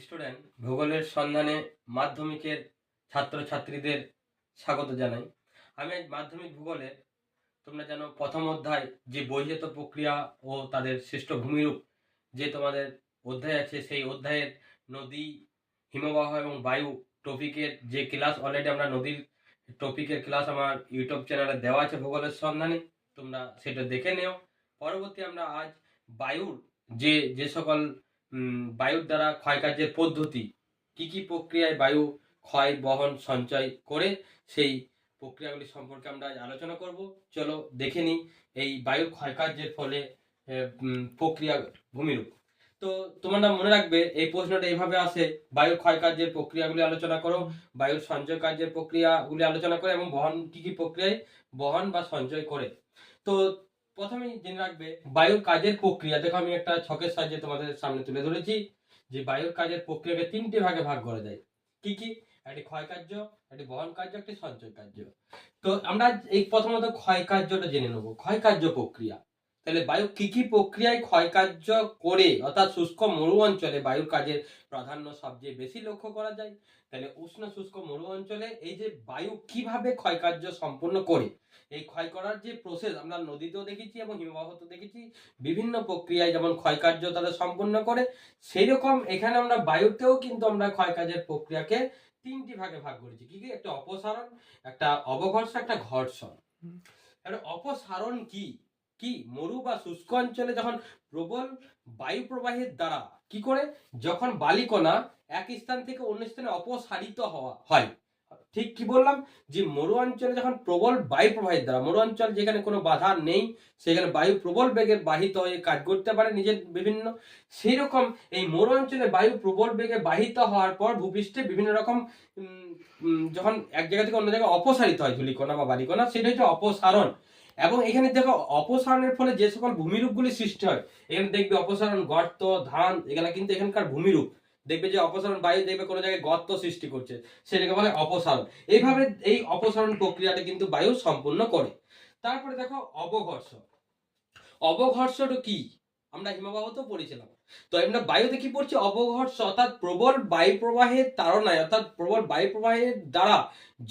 Student ভূগোলের সন্ধানে মাধ্যমিকের ছাত্রছাত্রীদের স্বাগত জানাই। আমি মাধ্যমিক ভূগোলের তোমরা জানো প্রথম অধ্যায় যে বহির্জাত প্রক্রিয়া ও তাদের শ্রেষ্ঠ ভূমিরূপ যে তোমাদের অধ্যায় আছে, সেই অধ্যায়ের নদী, হিমবাহ এবং বায়ু টপিকের যে ক্লাস অলরেডি আমরা নদীর টপিকের ক্লাস আমার ইউটিউব চ্যানেলে দেওয়া আছে ভূগোলের সন্ধানে, তোমরা সেটা দেখে নিও। পরবর্তী আমরা আজ বায়ুর যে যে সকল বায়ুর দ্বারা ক্ষয়কার্যের পদ্ধতি, কি কি প্রক্রিয়ায় বায়ু ক্ষয়, বহন, সঞ্চয় করে সেই প্রক্রিয়াগুলি সম্পর্কে আমরা আলোচনা করব। চলো দেখে নিই এই বায়ুর ক্ষয়কার্যের ফলে প্রক্রিয়া ভূমিরূপ। তো তোমরা মনে রাখবে, এই প্রশ্নটা এইভাবে আসে বায়ুর ক্ষয়কার্যের প্রক্রিয়াগুলি আলোচনা করো, বায়ুর সঞ্চয় কার্যের প্রক্রিয়াগুলি আলোচনা করে এবং বহন, কি কি প্রক্রিয়ায় বহন বা সঞ্চয় করে। তো প্রথমেই জেনে রাখবে, বায়ুর কাজের প্রক্রিয়া। দেখো আমি একটা ছকের সাহায্যে তোমাদের সামনে তুলে ধরেছি যে বায়ুর কাজের প্রক্রিয়াকে তিনটে ভাগে ভাগ করা যায়। কি কি? একটি ক্ষয় কার্য, একটি বহন কার্য, একটি সঞ্চয় কার্য। তো আমরা এই প্রথমত ক্ষয় কার্যটা জেনে নেব। ক্ষয় কার্য প্রক্রিয়া। তাহলে বায়ু কি কি প্রক্রিয়ায় ক্ষয় কার্য করে অর্থাৎ শুষ্ক মরু অঞ্চলে বায়ুর কাজের প্রাধান্য সবচেয়ে বেশি লক্ষ্য করা যায়? তাহলে উষ্ণ শুষ্ক মরু অঞ্চলে এই যে বায়ু কীভাবে ক্ষয় কার্য সম্পন্ন করে? এই ক্ষয় করার যে প্রসেস আমরা নদীতেও দেখেছি এবং হিমবাহতেও দেখেছি বিভিন্ন প্রক্রিয়ায় যেমন ক্ষয়কার্য তারা সম্পন্ন করে সেই রকম এখানে আমরা বায়ুতেও কিন্তু আমরা ক্ষয়কার্যের প্রক্রিয়াকে তিনটি ভাগে ভাগ করেছি। কি কি? একটা অপসারণ একটা অবঘর্ষ একটা ঘর্ষণ। অপসারণ কি? কি? মরু বা শুষ্ক অঞ্চলে যখন প্রবল বায়ু প্রবাহের দ্বারা কি করে? যখন বালিকণা এক স্থান থেকে অন্য স্থানে অপসারিত হওয়া হয়। ঠিক কি বললাম? যে মরু অঞ্চলে যখন প্রবল বায়ু প্রবাহের দ্বারা, মরু অঞ্চল যেখানে কোনো বাধা নেই, সেখানে বায়ু প্রবল বেগে বাহিত হয়ে কাজ করতে পারে নিজের বিভিন্ন। সেই রকম এই মরু অঞ্চলে বায়ু প্রবল বেগে বাহিত হওয়ার পর ভূপৃষ্ঠে বিভিন্ন রকম যখন এক জায়গা থেকে অন্য জায়গায় অপসারিত হয়, ধুলিকণা বা বালিকণা, সেটা হচ্ছে অপসারণ। এবং এখানে দেখো অপসারণের ফলে যে সকল ভূমিরূপগুলি সৃষ্টি হয়, এখানে দেখবে অপসারণ, গর্ত, ধান, এগুলা কিন্তু এখানকার ভূমিরূপ। দেখবে যে অপসারণ বায়ু দেখবে কোনো জায়গায় গর্ত সৃষ্টি করছে, সেটাকে বলে অপসারণ। এইভাবে এই অপসারণ প্রক্রিয়াটা কিন্তু বায়ু সম্পূর্ণ করে। তারপরে দেখো অবঘর্ষ। অবঘর্ষটা কি? আমরা হিমবাহ তো পড়েছিলাম। তো আমরা বায়ুতে কি পড়ছি অবঘর্ষ অর্থাৎ প্রবল বায়ু প্রবাহের তাড়নায়, অর্থাৎ প্রবল বায়ু প্রবাহের দ্বারা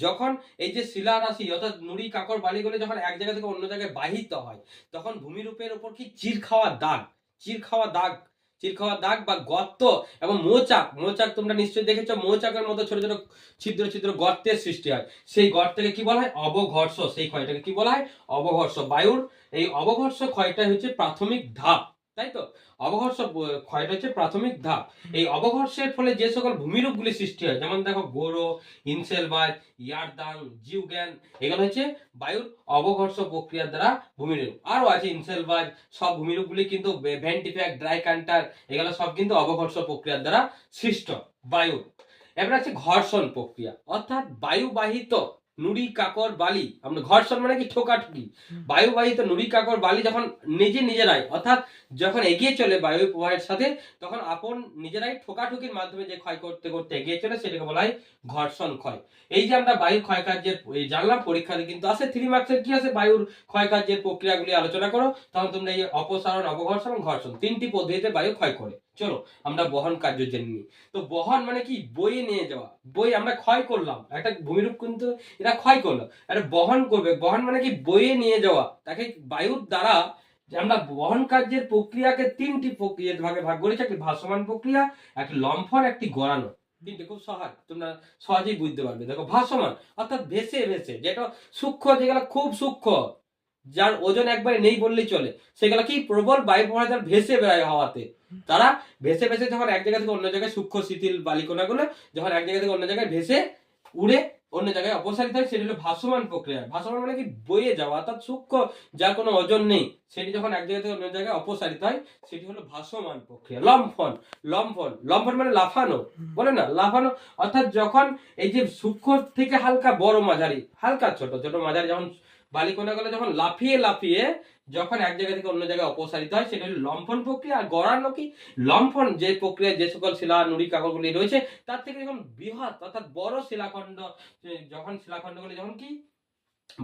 যখন এই যে শিলা রাশি অর্থাৎ নুড়ি কাকর বালিগুলো যখন এক জায়গা থেকে অন্য জায়গায় বাহিত হয়, তখন ভূমিরূপের উপর কি চির খাওয়া দাগ? চির খাওয়া দাগ। চির খাওয়া দাগ বা গর্ত এবং মৌচাক। মৌচাক তোমরা নিশ্চয়ই দেখেছ, মৌচাকের মতো ছোট ছোট ছিদ্র ছিদ্র গর্তের সৃষ্টি হয়। সেই গর্তকে কি বলা হয়? অবঘর্ষ। সেই ক্ষয়টাকে কি বলা হয়? অবঘর্ষ। বায়ুর এই অবঘর্ষ ক্ষয়টা হচ্ছে প্রাথমিক ধাপ। তাই তো অবঘর্ষ ক্ষয়টা হচ্ছে প্রাথমিক ধাপ। এই অবঘর্ষের ফলে যে সকল ভূমিরূপগুলি সৃষ্টি হয়, যেমন দেখো গোরো ইনসেলবাজ ইয়ারদাং জিউগ্যান এগুলো হচ্ছে বায়ুর অবঘর্ষ প্রক্রিয়ার দ্বারা ভূমিরূপ। আরও আছে ইনসেলবাজ সব ভূমিরূপগুলি কিন্তু ভেন্টিফ্যাক ড্রাই কান্টার, এগুলো সব কিন্তু অবঘর্ষ প্রক্রিয়ার দ্বারা সৃষ্ট বায়ু। এবার আছে ঘর্ষণ প্রক্রিয়া। অর্থাৎ বায়ুবাহিত নুড়ি কাকর বালি। আমরা ঘর্ষণ মানে কি? ঠোকাঠুকি বায়ুবাহিত নুড়ি কাকর বালি যখন নিজে নিজেরাই অর্থাৎ যখন এগিয়ে চলে বায়ু প্রবাহের সাথে তখন আপন নিজেরাই ঠোকাঠুকির মাধ্যমে যে ক্ষয় করতে করতে এগিয়ে চলে সেটাকে বলা হয় ঘর্ষণ ক্ষয়। এই যে আমরা বায়ু ক্ষয়কার্যের জানলাম পরীক্ষাতে কিন্তু আসে থ্রি মার্কসের কি আছে বায়ুর ক্ষয়কার্যের প্রক্রিয়াগুলি আলোচনা করো। তখন তোমরা এই অপসারণ অবঘর্ষণ এবং ঘর্ষণ তিনটি পদ্ধতিতে বায়ু ক্ষয় করে। চলো, আমরা বহন কার্য জেনে নিই। তো বহন মানে কি? বয়ে নিয়ে যাওয়া। বই আমরা ক্ষয় করলাম। একটা ভূমিরূপ কিন্তু এরা ক্ষয় করল। এটা বহন করবে। বহন মানে কি? বয়ে নিয়ে যাওয়া। তাকে বায়ুর দ্বারা আমরা বহন কার্যের প্রক্রিয়াকে তিনটি প্রক্রিয়া ভাগে ভাগ করেছি। একটি ভাসমান প্রক্রিয়া, একটি লম্ফন, একটি গড়ানো। খুব সহজ। তোমরা সহজেই বুঝতে পারবে। দেখো, ভাসমান অর্থাৎ ভেসে ভেসে। যেটা সূক্ষ্ম যেগুলো খুব সূক্ষ্ম। যার ওজন একবারে নেই বললেই চলে। সেগুলো কি প্রবল বায়ু প্রবাহ যার ভেসে বেড়ায় হাওয়াতে। তারা ভেসে ভেসে যখন এক জায়গা থেকে অন্য জায়গায় সূক্ষ্ম শিথিল বালিকণাগুলো যখন এক জায়গা থেকে অন্য জায়গায় ভেসে উড়ে অন্য জায়গায় অপসারিত হয়, সেটি হলো ভাসমান প্রক্রিয়া। ভাসমান মানে কি? বয়ে যাওয়া, অর্থাৎ সূক্ষ্ম, যার কোনো ওজন নেই, সেটি যখন এক জায়গা থেকে অন্য জায়গায় অপসারিত হয়, সেটি হলো ভাসমান প্রক্রিয়া। লম্ফন লম্ফন লম্ফন মানে লাফানো, বলে না? লাফানো, অর্থাৎ যখন এই যে সূক্ষ্ম থেকে হালকা বড় মাঝারি, হালকা ছোট ছোট মাঝারি যখন বালিকণাগুলো যখন লাফিয়ে লাফিয়ে যখন এক জায়গা থেকে অন্য জায়গায় অপসারিত হয়, সেটা হলো লম্ফন প্রক্রিয়া আর গড়ানো কি লম্ফন যে প্রক্রিয়া যে সকল শিলা, নুড়ি কাকরগুলি রয়েছে, তার থেকে যখন বৃহৎ অর্থাৎ বড় শিলাখণ্ড যখন শিলাখণ্ডগুলি যখন কি?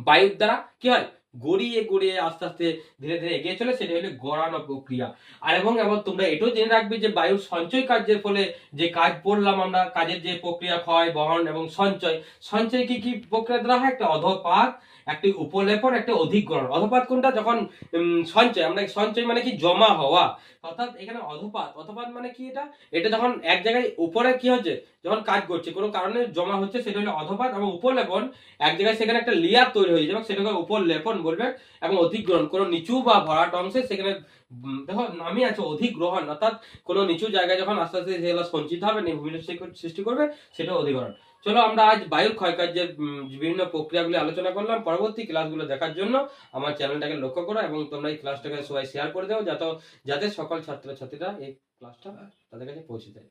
বায়ুর দ্বারা কি হয়? গড়িয়ে গড়িয়ে আস্তে আস্তে ধীরে ধীরে এগিয়ে চলে, সেটা হলো গড়ানো প্রক্রিয়া। আর এবং এবং তোমরা এটাও জেনে রাখবে যে বায়ুর সঞ্চয় কার্যের ফলে যে কাজ পড়লাম আমরা, কাজের যে প্রক্রিয়া ক্ষয়, বহন এবং সঞ্চয় সঞ্চয় কি কি প্রক্রিয়া দ্বারা হয়? একটা অধপাত একটি উপলেপন, একটা অধিগ্রহণ। অধপাত কোনটা? যখন সঞ্চয়, আমরা সঞ্চয় মানে কি? জমা হওয়া। অর্থাৎ এখানে অধপাত অধপাত মানে কি এটা? এটা যখন এক জায়গায় উপরে কি হচ্ছে? যখন কাজ করছে, কোনো কারণে জমা হচ্ছে, সেটা হলো অধপাত এবং উপলেপন। এক জায়গায় সেখানে একটা লেয়ার তৈরি হয়ে যাবে, সেটাকে উপলেপন বলবে এবং অধিগ্রহণ। কোনো নিচু বা ভরাট অংশে সেখানে দেখো, নামই আছে অধিগ্রহণ। অর্থাৎ কোনো নিচু জায়গায় যখন আস্তে আস্তে সেগুলো সঞ্চিত হবে ভূমির সৃষ্টি করবে, সেটা অধিগ্রহণ। চলো আমরা আজ বায়ুর ক্ষয়কার্যের বিভিন্ন প্রক্রিয়াগুলি আলোচনা করলাম। পরবর্তী ক্লাসগুলো দেখার জন্য আমার চ্যানেলটাকে লক্ষ্য করো এবং তোমরা এই ক্লাসটাকে সবাই শেয়ার করে দাও, যাতে যাতে সকল ছাত্রছাত্রীরা এই ক্লাসটা তাদের কাছে পৌঁছে যায়।